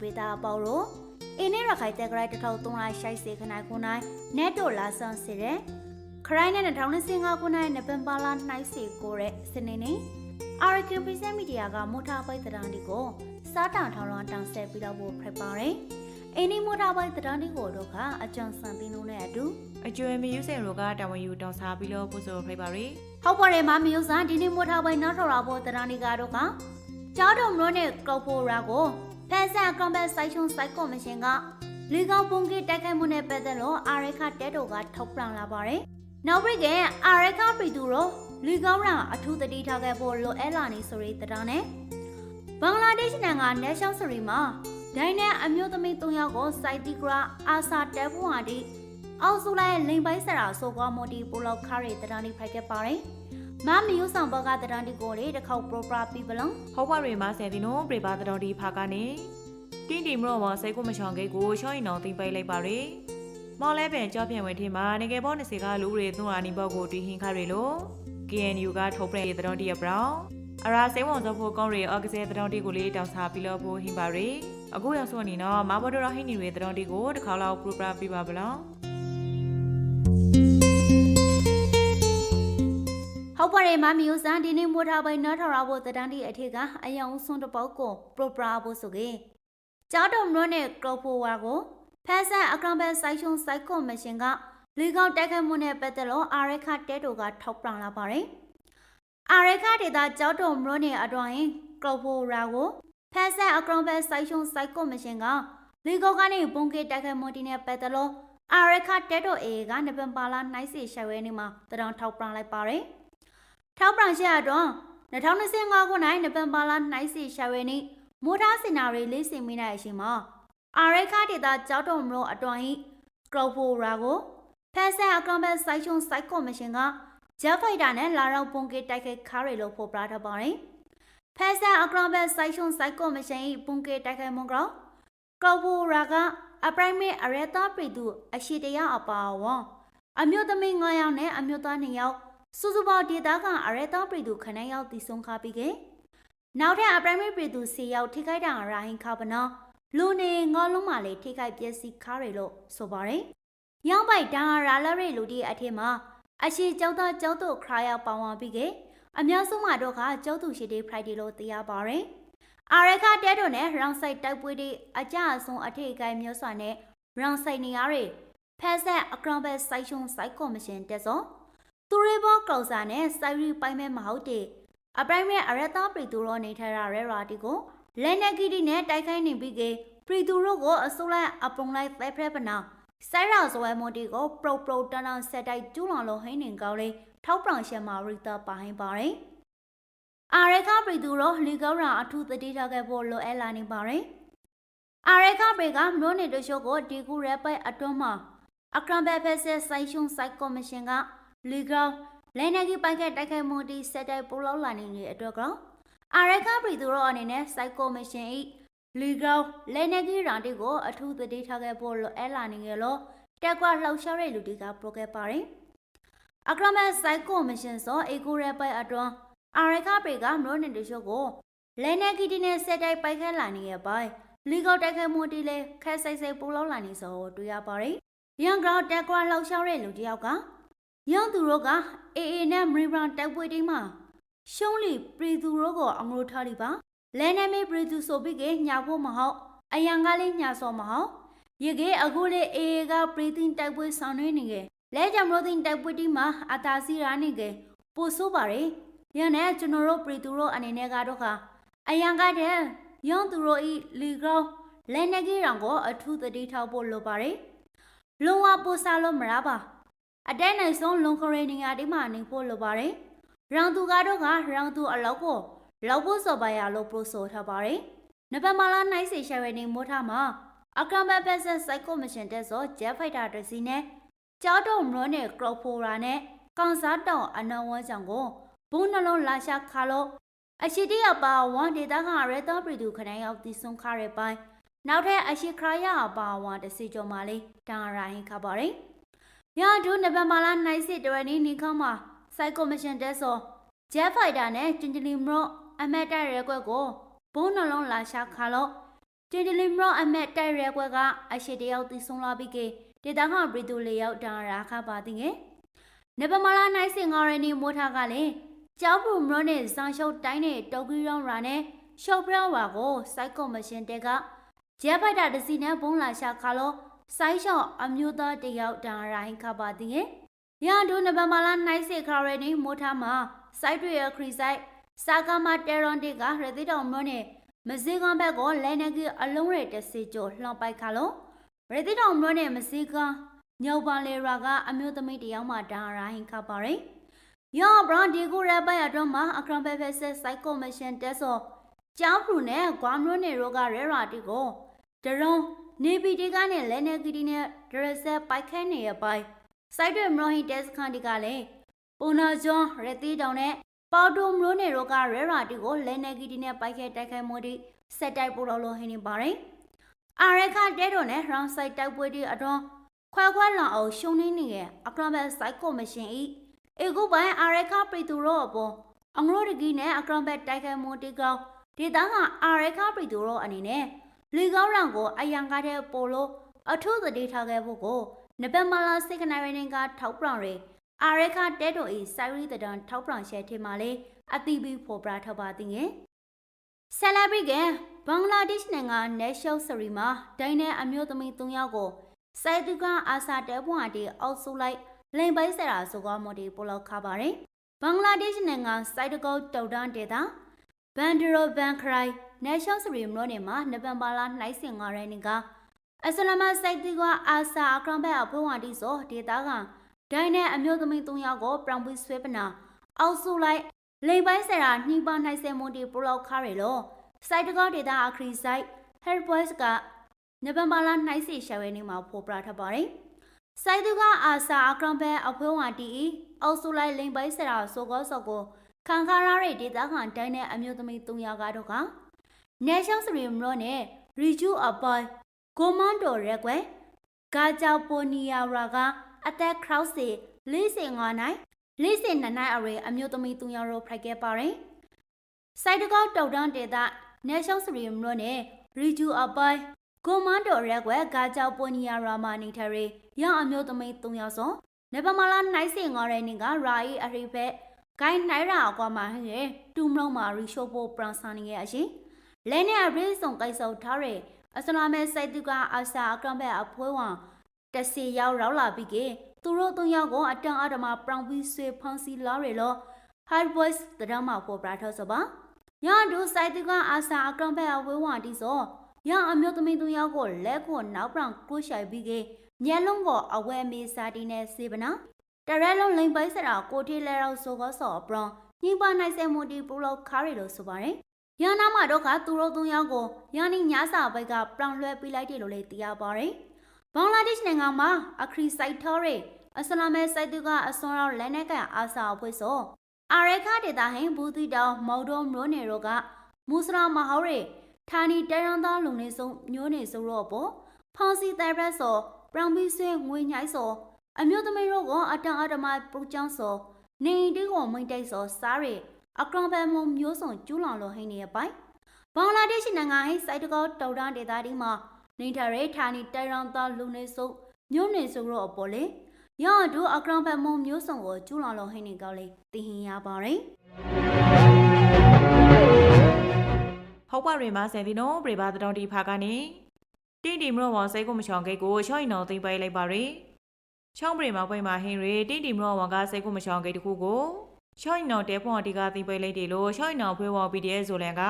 ပေါ့လို့အင်းနေရခိုင်တက်ကြိုက်1300ရှိုက်စေခနိုင်ခုနိုင်နဲ့တို့လာဆန်းစီတဲ့ခရိုင်းနဲ့2025ခုနိုင်နဗင်ဘာလနှိုက်စီကိုတဲ့စနေနေ့ Arakan Present Media ကမိုထားပိုက်တံဒီကိုစားတောင်ထောင်လွှမ်းတောင်ဆက်ပြီးတော့ဖို့ဖိတ်ပါတယ်။အင်းဒီမိုထားပိုက်တံဒီကိုတို့ကအကြံစံပင်းလုံးနဲ့အတူအကျွဲမယူစင်တို့ကတာဝန်ယူတောင်းစားပြီးလို့ပို့ဆိုဖိတ်ပါရီဟုတ်ပါတယ်မမျိုးစားဒီနေ့မိုထားပိုက်နောက်ထော်လာဖို့တံဒီကတော့ကကြောက်တုံမလို့နဲ့ကောက်ဖို့ရာကို ဖန်ဆန်ကွန်ဘတ်ဆိုင်ချုံစိုက်ကောမရှင်ကလီကောင်ပုံကိတိုက်ခိုက်မှုနဲ့ပတ်သက်လို့အာရခတဲတိုကထုတ်ပြန်လာပါတယ်။နောက်ပြီးကအာရခပြည်သူတို့လီကောင်ရာအထူးတတိထားခဲ့ဖို့လိုအပ်လာနေဆိုရီတံနဲ့ဘင်္ဂလားဒေ့ရှ်နိုင်ငံနယ်ရှောင်းစရီမှာဒိုင်းနဲ့အမျိုးသမီး၃ယောက်ကိုစိုက်တီဂရာအာဆာတဲဖွန်ဟာဒီအောက်စုလိုက်လိန်ပိုင်းစရာဆိုကွာမိုတီပိုလောက်ခါရီတရန်ဒီဖိုက်ခဲ့ပါတယ်။ မမီယူဆောင်ဘကတရန်ဒီကိုလေတစ်ခေါက်ပရိုပရာပီပလုံဟုတ်ပါရီမဆယ်ဒီနိုပြပါတော်ဒီဖာကနေတင်းတီမရောမစိတ်ကိုမချောင်ကိတ်ကိုချောင်းရင်အောင်တင်ပိတ်လိုက်ပါရီမော်လဲပင်ကြောပြန်ဝင်ထင်းမှာငကေဘော20ကလူတွေသွန်အာနီဘောကိုတီဟင်ခါရီလို့ KNU ကထုတ်ပြန်တဲ့တော်ဒီရဘရောင်းအရာစိမ့်ဝန်စောဖို့ကောင်းရီအော့ကစားတော်ဒီကိုလေးတောင်းစားပြီးလို့ဖို့ဟင်ပါရီအခုရောက်ဆိုနေတော့မဘော်ဒရဟင်းနီတွေတော်ဒီကိုတစ်ခါလောက်ပရိုပရာပြပါဗလား ဟုတ်ပါတယ်မမီယူဆန်ဒီနေ့မိုးထားပိုင်းနောက်ထော်ရဖို့တရန်ဒီအထက်ကအယောင်ဆွန်းတစ်ပေါက်ကိုပရိုပရာဖို့ဆိုကေကြောက်တုံမလို့နဲ့ကရော့ဖိုဝါကိုဖန်ဆန်အကောင်ဘက်ဆိုင်ချုံစိုက်ကောမရှင်ကလီကောင်တိုက်ခိုက်မှုနဲ့ပတ်သက်လို့အာရခတဲတိုကထောက်ပြလာပါတယ်။အာရခဒေတာကြောက်တုံမလို့နဲ့အတွင်းကရော့ဖိုဝါကိုဖန်ဆန်အကောင်ဘက်ဆိုင်ချုံစိုက်ကောမရှင်ကလီကောင်ကနေပုံကေတိုက်ခိုက်မှုတင်းနဲ့ပတ်သက်လို့အာရခတဲတိုအေကနဗင်ဘာလနိုင်စီရှယ်ဝဲနေမှာတရောင်ထောက်ပြလိုက်ပါတယ်။ ထောက်ပံ့ရှက်တော့2025ခုနိုင်နဗင်ဘာလနိုင်စီရှာဝဲနေမိုးထားစင်နာရီလေးစင်မိနိုင်အရှင်မှာအာရခဒေတာကြောက်တော်မလို့အတွင်ဟိကရော့ဖိုရာကိုဖက်ဆန်အကောင်ဘက်ဆိုင်ချုံစိုက်ကောမရှင်ကဂျက်ဖိုက်တာနဲ့လာရောက်ပုံကေတိုက်ခိုက်ခါရီလို့ဖော်ပြထားပါတယ်ဖက်ဆန်အကောင်ဘက်ဆိုင်ချုံစိုက်ကောမရှင်ဟိပုံကေတိုက်ခိုက်မှုကရောကရော့ဖိုရာကအပရိုင်မေအရတာပရီတူအရှိတရားအပါဝံအမျိုးသမီး9ယောက်နဲ့အမျိုးသား2ယောက် စုစုပေါင်းဒေတာကအရဲတောင်းပြည်သူခဏရောက်တည်ဆုံးခါပြီးကနောက်ထပ်အပရမီပြည်သူစီရောက်ထိခိုက်တာရာဟင်ခါပနောလူနေငေါလုံးမလေးထိခိုက်ပျက်စီးခါရလို့ဆိုပါတယ်။ရောင်းပိုက်တန်ရာလရဲလူဒီအထက်မှာအရှိကျောင်းသားကျောင်းသူခရာရောက်ပါဝင်ပြီးကအများဆုံးမှာတော့ကကျောင်းသူရှိတဲ့ Friday လို့သိရပါတယ်။အာရခတဲတို့နဲ့ရောင်ဆိုင်တိုက်ပွဲတွေအကြအဆုံးအထက်အကိုင်းမျိုးစွာနဲ့ရောင်ဆိုင်နေရတဲ့ဖက်ဆက်အကရောင်ဘက်စိုက်ချုံစိုက်ကော်မရှင်တက်စော သူရေဘောကောက်စာနဲ့စိုက်ရီပိုင်မဲ့မဟုတ်တဲ့အပရိုင်မဲ့အရတာပရီတူရောနေထိုင်ရရဲရာတီကိုလက်နက်ကီတီနဲ့တိုက်ခိုင်းနေပြီးကပရီတူရောကိုအစိုးရအပုံလိုက်သဲဖရက်ပနာစိုက်ရာဇဝဲမွန်တီကိုပရိုပရိုတန်တန်ဆက်တိုက်ကျူးလွန်လို့ဟင်းနေကောင်းလေးထောက်ပံ့ရှက်မာရီတာပါဟင်းပါတယ်အာရခပရီတူရောလီကောရာအထူးတတိထားခဲ့ဖို့လိုအပ်လာနေပါတယ်အာရခပရီကမြို့နယ်တချို့ကိုဒီကူရဲပိုက်အတွန်းမှာအကရံဘက်ဖက်ဆက်ဆိုင်ရှုံစိုက်ကော်မရှင်က လီကောင်လဲနေကြီးပိုက်ကတိုက်ခိုက်မှုဒီစက်တိုက်ပိုလောက်လာနေတဲ့အတွက်ကောင်အာရခပြည်သူတို့အနေနဲ့စိုက်ကောမရှင်ဤလီကောင်လဲနေကြီးရောင်တီကိုအထူးသတိထားခဲ့ဖို့လိုအဲလာနေကြလို့တက်ကွာလှောက်ရှားတဲ့လူတွေကပရိုခဲ့ပါတယ်အကရမစိုက်ကောမရှင်စောအေကိုရဲပိုက်အတွန်းအာရခပြည်ကမလို့နေတချို့ကိုလဲနေကြီးဒီနဲ့စက်တိုက်ပိုက်ခတ်လာနေရဲ့ပိုင်းလီကောင်တိုက်ခိုက်မှုဒီလဲခက်ဆိုင်ဆိုင်ပိုလောက်လာနေစောတွေ့ရပါတယ်ရန်ကောင်တက်ကွာလှောက်ရှားတဲ့လူတယောက်က ရောင်သူတို့ကအေအေနဲ့မရီဘရန်တိုက်ပွဲတိမ်းမှာရှုံးလီပရီသူတို့ကိုအငိုထားလိပါလဲနေမေပရီသူဆိုပြီးကညာဖို့မဟုတ်အယံကလေးညာစောမဟုတ်ရေကေအခုလေအေအေကပရီတင်တိုက်ပွဲဆောင်နေနေကလဲကြမလို့တင်တိုက်ပွဲတိမ်းမှာအတာစီရာနေကပို့ဆိုးပါလေရနဲ့ကျွန်တော်တို့ပရီသူတို့အနေနဲ့ကတော့ကအယံကတဲ့ရောင်သူတို့ဤလီကောင်လဲနေကြီးရောင်ကိုအထူးသတိထားဖို့လိုပါတယ်လုံးဝပို့စားလို့မရပါ အတဲနိုင်ဆုံးလုံခရီနေရာဒီမှာနေဖို့လိုပါတယ်။ရောင်သူကတော့ကရောင်သူအလောက်ကိုလောက်ဖို့စော်ပါရလို့ပို့ဆိုထားပါတယ်။နဗမာလာနိုင်စီရှာရနေမိုးထားမှာအကရမဘက်ဆက်စိုက်ကောမရှင်တက်စောဂျက်ဖိုက်တာတစီနဲ့ကြောက်တုံမလို့နဲ့ကရော့ဖိုရာနဲ့ကောင်စားတောင်အနဝန်းကြောင့်ကိုဘုံနှလုံးလာရှာခါလို့အရှိတိယပါဝန်ဒေတာကရဲတာပြည်သူခနိုင်ရောက်တီဆုံးခါရဲပိုင်းနောက်ထပ်အရှိခရာရပါဝန်တစီကျော်မာလေးတန်ရာဟင်ခါပါတယ်။ ရာဒုနဗမာလာနိုင်စစ်တရနီနီခေါမှာစိုက်ကောမရှင်တက်စောဂျက်ဖိုက်တာနဲ့ကျင်ဂျလီမရော့အမက်တရဲကွက်ကိုဘုံနှလုံးလာရှာခါလို့တင်တလီမရောအမက်တိုက်ရဲကွက်ကအရှိတယောက်တီဆုံးလာပြီးကေဒေတာခပရီတိုလေရောက်တာရာခပါတင်ငယ်နဗမာလာနိုင်စင်ငေါရနီမိုးထားကလည်းကျောက်ပူမရောနဲ့ဇန်ရှုပ်တိုင်းနဲ့တောက်ကီရောင်းရာနဲ့ရှော့ပရောဝါကိုစိုက်ကော်မရှင်တဲကဂျက်ဖိုက်တာတစီနဲ့ဘုံလာရှာခါလို့ စိုက်ရှော့အမျိုးသားတယောက်တာရာဟင်ခပါတင်ငယ်ရန်ဒိုနဗမာလာနိုင်စင်ခါရနီမိုးထားမှာစိုက်တွေရခရီစိုက်စာကမာတေရွန်တေကရတိတောင်မရောနဲ့မစည်းကမ်းဘက်ကိုလဲနေကြီးအလုံးရတစီကျော်လှောင်ပိုက်ခါလို့ရတိတောင်မြို့နယ်မစည်းကမ်းညောင်ပါလေရာကအမျိုးသမီးတယောက်မှဒါရာဟင်ခါပါရင်ယောဘရန်ဒီကိုရပိုင်အတော့မှာအခရံဘက်ဖက်ဆက်စိုက်ကောမရှင်တက်ဆောကျောင်းဖူနဲ့ဂွာမြို့နယ်ရောကရဲရာတီကိုဒရုံ နေပီတီကနဲ့လဲနေကီတီနဲ့ဒရဆက်ပိုက်ခဲနေရပိုင်စိုက်တွေမလို့ဟင်တက်စခန်တီကလည်းပုံနာကျွန်းရတိတောင်နဲ့ပေါတိုမျိုးနယ်တို့ကရဲရာတီကိုလဲနေကီတီနဲ့ပိုက်ခဲတိုက်ခိုက်မှုတွေဆက်တိုက်ပို့လို့လို့ဟင်းနေပါတယ်။အာရခတဲတို့နဲ့ရောင်းဆိုင်တိုက်ပွဲတွေအတွန်းခွဲခွဲလောင်အောင်ရှုံနေနေရဲ့အကရဘက်စိုက်ကောမရှင်ဤအေကုပိုင်းအာရခပရီတူရောအပေါ်အငရိုတကီနဲ့အကရဘက်တိုက်ခိုက်မှုတေကောင်းဒေတာကအာရခပရီတူရောအနေနဲ့ လီကောင်းရံကိုအယံကားတဲ့ပိုလိုအထုသတိထားခဲ့ဖို့ကိုနဗက်မလာစိတ်ကနိုင်ရင်းကထောက်ပြောင်ရယ်အာရခတဲတို့ဤစိုက်ရီတဒန်ထောက်ပြောင်ရှဲထင်မှလေအတိပီဖော်ပြထားပါသည်ငယ်ဆယ်လဘရီကဘင်္ဂလားဒေ့ရှ်နိုင်ငံနယ်ရှော့စရီမှာဒိုင်းနဲ့အမျိုးသမီး၃ယောက်ကိုစိုက်တူကအာစာတဲပွန်အတီအောက်ဆုလိုက်လိန်ပိုက်ဆရာဆိုကောမော်ဒီပိုလောက်ခါပါတယ်ဘင်္ဂလားဒေ့ရှ်နိုင်ငံစိုက်တကောတောက်တန်းဒေတာဘန်ဒရိုဘန်ခရိုင် နယ်ရှော့စရီမလို့နေမှာနဗမ်ဘာလနှိုင်းစင်ငါရဲနေကအစလမစိုက်တူကအာစာအကရံဘက်အဖွင့်ဝတီဆိုဒေတာကဒိုင်းနဲ့အမျိုးသမီး၃ယောက်ကိုပြောင်ပြီးဆွဲပနာအောက်ဆုလိုက်လိန်ပိုင်းဆရာနှီးပါနိုင်စဲမွန်တီပလောက်ခါရလို့စိုက်တကောဒေတာအခရီစိုက်ဟက်ဘွိုက်စ်ကနဗမ်ဘာလနှိုင်းစီရှာဝဲနေမှာဖော်ပြထားပါတယ်။စိုက်သူကအာစာအကရံဘဲအဖွဲဝါတီအောက်ဆူလိုက်လိန်ပိုင်းဆရာဆိုကောစောကိုခံခါရတဲ့ဒေတာခံတိုင်းတဲ့အမျိုးသမီး၃ယောက်ကတော့က နေရှောင်းစရီမရောနဲ့ရီဂျူအပိုင်ကိုမန်တိုရက်ကွယ်ဂါကြောပိုနီယာရာကအသက်ခရောက်စီ45နိုင်40နိုင်အရေအမျိုးသမီး၃ယောက်ရောဖိုက်ခဲ့ပါတယ်။စိုက်တကောက်တောက်တန်းဒေတာနေရှောင်းစရီမရောနဲ့ရီဂျူအပိုင်ကိုမန်တိုရက်ကွယ်ဂါကြောပိုနီယာရာမာနေထရေရအမျိုးသမီး၃ယောက်စောနေပမလာနိုင်စင်ငါရဲနေကရာဤအရိဖက်ဂိုင်းနိုင်ရာအကွာမှာဟဲ့တူမလုံးမာရီရှိုပိုပရန်ဆာနေရဲ့အရှင် လဲနဲ့အရေးစုံကိစ္စထားရဲအစလာမဲစိုက်တူကအာစာအကံဘက်အဖွဲဝံတစီရောက်ရောက်လာပြီးကသူတို့သုံးယောက်ကိုအတန်အဓမ္မပရောင်ပြီးဆွေဖန်စီလာရဲလို့ hard voice တရမပေါ်ပြထောစပါရန်ဒူစိုက်တူကအာစာအကံဘက်အဝဲဝံတီစောရန်အမျိုးသမီးသူယောက်ကိုလက်ကိုနောက်ပရောင်ကိုရှိုင်ပြီးကမျက်လုံးကိုအဝဲမေးစာတီနဲ့စေပနာတရဲလုံးလိန်ပိုက်စရာကိုထေလဲတော့ဆိုကောစောပရောင်ညင်ပါနိုင်စဲမူတီပူလောက်ခါရီလို့ဆိုပါတယ် ရန်နာမတော့ကသူတို့သုံးယောက်ကိုရန်နီညစာဘက်ကပရောင်လွှဲပေးလိုက်တယ်လို့လည်းသိရပါတယ်ဘင်္ဂလားဒေ့ရှ်နိုင်ငံမှာအခရီစိုက်ထော်ရီအစ္စလာမ်မဲစိုက်သူကအစွန်ရောက်လက်နက်ကန်အာစာအဖွဲ့ဆိုအာရခဒေတာဟင်ဘူတီတောင်မော်ဒိုမျိုးနေတို့ကမူစလာမဟောရီဌာနီတရန်သားလုံနေဆုံးမျိုးနေဆိုတော့ပေါ့ဖောင်စီတဲရက်ဆိုပရောင်ပြီးဆွေငွေညိုင်းဆိုအမျိုးသမီးတို့ကအတန်အဓမ္မပူချောင်းဆိုနေတီကိုမိတ်တိုက်ဆိုစားရီ အကရံပန်မမျိုးစုံကျူးလောင်လို့ဟင်းနေရပိုင်ဘင်္ဂလားဒေ့ရှ်နိုင်ငံဟိစိုက်တကောတောက်တန်းဒေသဒီမှာနေထရဲဌာနီတိုင်ရန်သားလူနေစုမျိုးနေစုတော့အပေါ်လေရတို့အကရံပန်မမျိုးစုံကိုကျူးလောင်လို့ဟင်းနေကောက်လေသိဟင်ရပါတယ်ဟုတ်ပါရင်မဆယ်ဒီနိုပြပါတော်တီဖာကနေတင်းတီမရောဝစိတ်ကိုမချောင်ကိတ်ကိုချောင်းတော်သိမ့်ပိုက်လိုက်ပါရယ်ချောင်းပြမပွိမှာဟင်းရီတင်းတီမရောဝကစိတ်ကိုမချောင်ကိတ်တခုကို ချောင်းတော်တဲဖွန်တီကသိမ့်ပိုက်လိုက်တယ်လို့ချောင်းတော်ဖွေးဝ PDF ဆိုလန်က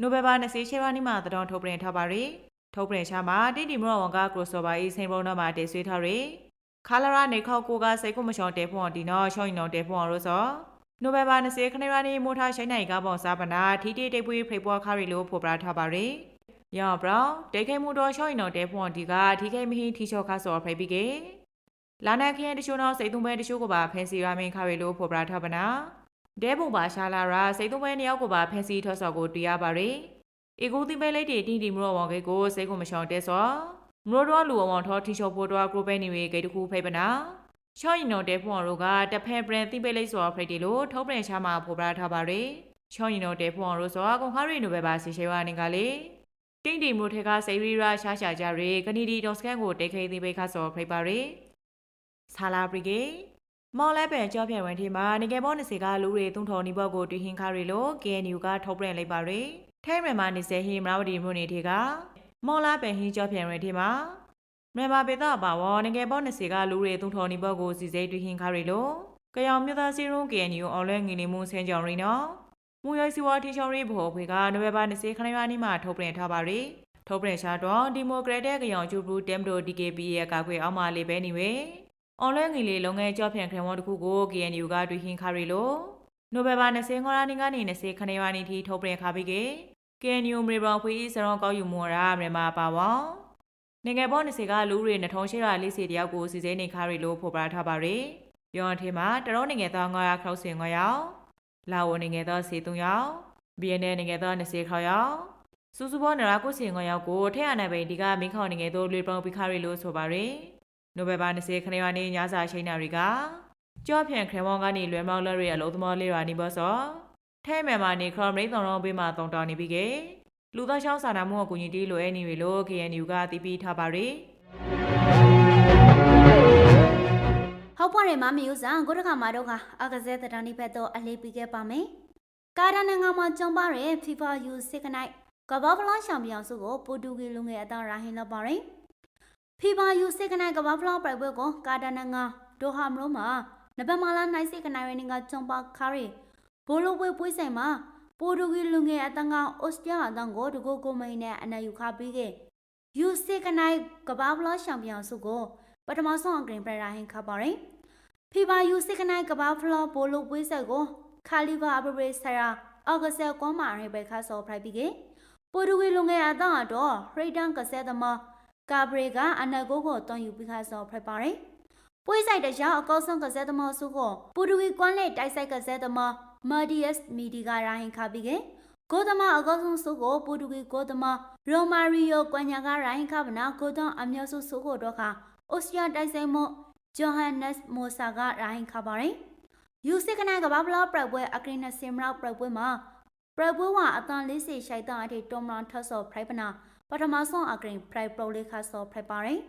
နိုဘယ်ဘာ20ရှေ့ပါးနေ့မှာတော်ထုတ်ပြန်ထားပါရယ်ထုတ်ပြန်ချမှာတင်းတီမရောဝကကရိုဆိုဘာဤစိန်ပုံတော်မှာတည်ဆွေးထားရယ်ခါလာရနေခောက်ကိုကစိတ်ကိုမချောင်တဲဖွန်တီနော်ချောင်းတော်တဲဖွန်ရောဆိုနိုဘယ်ဘာ20ခနေရနေမိုးထားရှိုင်းနိုင်ကပေါ့စားပနာထီတီတိတ်ပွေးဖိပွားခါရီလို့ဖော်ပြထားပါရယ်။ရောဘရောတေခဲမှုတော်ချောင်းရင်တော်တဲဖွန်ဒီကထီခဲမဟင်းထီချောခါစော်ဖိပြီးကေ။ လာနာခရင်တချို့တော့စိတ်သုံးပဲတချို့ကပါဖန်စီရာမင်းခါရီလို့ဖော်ပြထားပါနာ။ဒဲပုံပါရှာလာရာစိတ်သုံးပဲနှစ်ယောက်ကိုပါဖန်စီထော့စော်ကိုတရားပါရယ်။အေကိုတိပဲလိုက်တီတင်းတီမရောဝန်ကေကိုစိတ်ကိုမချောင်တဲစော်မရောတော်လူဝန်ထောထီချောဖို့တော်ကရိုပဲနေဝေဂိတ်တခုဖိပနာ။ချောင်းရင်တော်တဲဖွန်တို့ကတဖက်ပရင်တိပိတ်လိုက်ဆိုဖိတ်တီလို့ထုတ်ပြန်ချမှာဖော်ပြထားပါရယ်ချောင်းရင်တော်တဲဖွန်တို့ဆိုအကုန်ခါရီနိုဘယ်ပါစီရှေဝါနေကလေတင်းတီမိုထဲကစိရီရာရှာရှာကြရေကနီဒီဒေါစကန်ကိုတိတ်ခိသိပိတ်ခါစောဖိပါရီ ဆာလာပရီကေမော်လဲပန်ကြောပြန်ဝင်ထီမှာနေကေဘော20ကလူတွေသုံးထော်နီဘော့ကိုတွင်ဟင်ခါရီလို KNU ကထုတ်ပြန်လိုက်ပါရီထဲရမှာနေစေဟီမရဝတီမြို့နေထေကမော်လာပန်ဟင်းကြောပြန်ဝင်ထီမှာမြန်မာပေတာပါဝနေကေဘော20ကလူတွေသုံးထော်နီဘော့ကိုစီစိတွင်ဟင်ခါရီလိုကယောင်မြို့သားစီရုံး KNU အွန်လိုင်းငီနေမှုဆင်းကြောင်ရီနော်မူရိုစီဝါတီချောင်းရေးဘော်ဖွေကနိုဝင်ဘာ20ခရရက်နေ့မှာထုတ်ပြန်ထားပါရီထုတ်ပြန်ရှာတော့ဒီမိုကရက်တစ်ကြောင်ကျူပူတမ်ဒို DKP ရဲ့ကာကွယ်အောက်မှာလေးပဲနေဝေ အွန်လိုင်းငီလေးလုံငယ်ကြော့ဖြန့်ခရမောတစ်ခုကို KNU ကတွေ့ဟင်ခရီလို့နိုဝင်ဘာ20ခရနေ့ကနေ20ခရရက်နေ့ထိထုတ်ပြန်ခါပြီးကေ KNU မြေပေါ်ဖွေးစရောကောက်ယူမော်ရာမြန်မာပါဝေါနိုင်ငံပေါ်20ကလူတွေ2800လေးစီတယောက်ကိုစီစဉ်နေခရီလို့ဖော်ပြထားပါရီပြောင်းအထင်းမှာတရောနိုင်ငံသား900ခေါက်စင်9ယောက်လာဝနေငယ်သောစေ3ယောက် BNN နေငယ်သော20ခေါက်ယောက်စူစူဘောနရာကိုစီ9ယောက်ကိုထက်အနိုင်ပိန်ဒီကမင်းခေါနေငယ်သောလေပောင်ပိခရီလို့ဆိုပါရယ် နိုဝင်ဘာ20ခရရက်နေ့ညစာရှိန်နာရီကကြော့ဖြန့်ခရမောင်းကနေလွယ်မောင်းလက်ရအလုံးသမောလေးရာနေဘောစောထဲမြန်မာနေခရမိန်တောင်တော်ဘေးမှာတုံတောင်းနေပြီကေလူသားချောင်းစာနာမှုအကူအညီတီးလိုအဲနေပြီလို့ KNU ကတည်ပြီးထားပါရယ်ဟုတ်ပါရဲ့မမီယူဆန်ကိုတခါမှာတော့ခါအကစဲတတန်ဒီဘက်တော့အလေးပြီးခဲ့ပါမယ်ကာဒါနိုင်ငံမှာကျင်းပတဲ့ FIFA U 6 night ကမ္ဘာဖလားချန်ပီယံဆုကိုပိုတူဂီလူငယ်အသားရာဟင်လောက်ပါရင် FIFA U 6 night ကမ္ဘာဖလားပြိုင်ပွဲကိုကာဒါနိုင်ငံဒိုဟာမလို့မှာနဗက်မာလာနိုင်စိကနိုင်ရင်းကကျင်းပခါရီဘိုလိုပွဲပွဲဆိုင်မှာပိုတူဂီလူငယ်အတန်းကအော်စတြေးလျအတန်းကိုတကိုကိုမိန်နဲ့အနိုင်ယူခပြီးခဲ့ U 6 night ကမ္ဘာဖလားချန်ပီယံဆုကိုပထမဆုံးအကရင်ပရာဟင်ခါပါရင်ဖီဘာယူစစ်ကနိုင်ကဘာဖလောဘိုလိုပွေးဆက်ကိုခါလီဗာအဘရေဆရာအော်ဂဆယ်ကွန်မာရိဘခါဆောဖရိုက်ပြီးကပိုတူဂီလုံငယ်အတော့တော့ဟရိတ်တန်ကဆဲသမာ ကာဘရေကအနက်ကိုကိုတွန်ယူပြီးခါဆောဖရိုက်ပါတယ်ပွေးဆိုင်တရောက်အကောဆုံးကဆဲသမာစုကိုပိုတူဂီကွမ်လက်တိုက်ဆိုင်ကဆဲသမာမာဒီယက်မီဒီကရိုင်းခါပြီးကကိုသမအကောဆုံးစုကိုပိုတူဂီကိုသမရိုမာရီယိုကွမ်ညာကရိုင်းခါဗနာကိုတွန်အမျိုးစုစုကိုတော့ခါအိုစတြာတိုက်ဆိုင်မှုဂျိုဟန်နက်မိုဆာကရိုင်းခါပါရင်ယူစစ်ကနိုင်ကဘာဘလာပရက်ပွဲအကရင်နစင်မရောက်ပရက်ပွဲမှာပရက်ပွဲမှာအတန်လေးစီရှိုက်တအထိတုံမန်ထဆော့ဖရိုက်ပနာ ပထမဆုံးအကရင်ဖရိုက်ပရိုလေးခါဆော့ဖရိုက်ပါရင်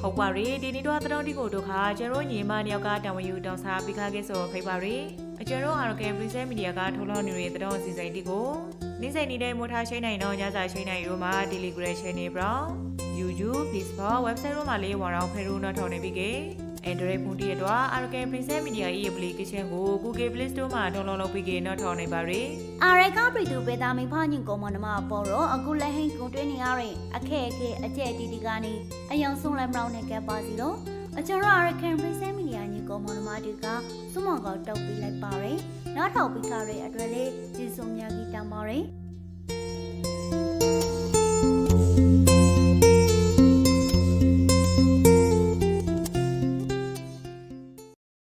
ဟုတ်ပါရီဒီနေ့တော့တတော်ဒီကိုတို့ခါကျန်တို့ညီမနှစ်ယောက်ကတံဝယူတောင်းစားပြီးခါခဲ့ဆိုဖိပါရီအကျန်တို့အာရကန်ပရိစက်မီဒီယာကထုတ်လွှင့်နေတဲ့တတော်စီစဉ်တီကိုနေ့စဉ်နေတဲ့မိုထားရှိနိုင်တော့ညစာရှိနိုင်ရိုးမှာ Telegram channel ပြောင်း YouTube Facebook website တို့မှာလေးဝါရောင်းဖဲရိုးနော်ထော်နေပြီကေ Android ဖုန်းတီရတော့ Arcan Princess Media ၏ application ကို Google Play Store မှာ download လုပ်ပြီးကေနော်ထော်နေပါရီအာရကပရီတူပေတာမီဖာညင်ကောမနမပေါ်တော့အခုလက်ဟိန်ကုန်တွင်းနေရတဲ့အခက်အခဲအကျက်တီတီကနေအယောင်ဆုံးလက်မလောက်နဲ့ကပ်ပါစီတော့အကျတော့အာရကန်ပရိစက်မီဒီယာညင်ကောမနမတီကစုမောင်ကောက်တောက်ပေးလိုက်ပါရယ်နောက်ထောက်ပြီးခါရဲ့အတွက်လေးကျေးဇူးများကြီးတောင်းပါရယ်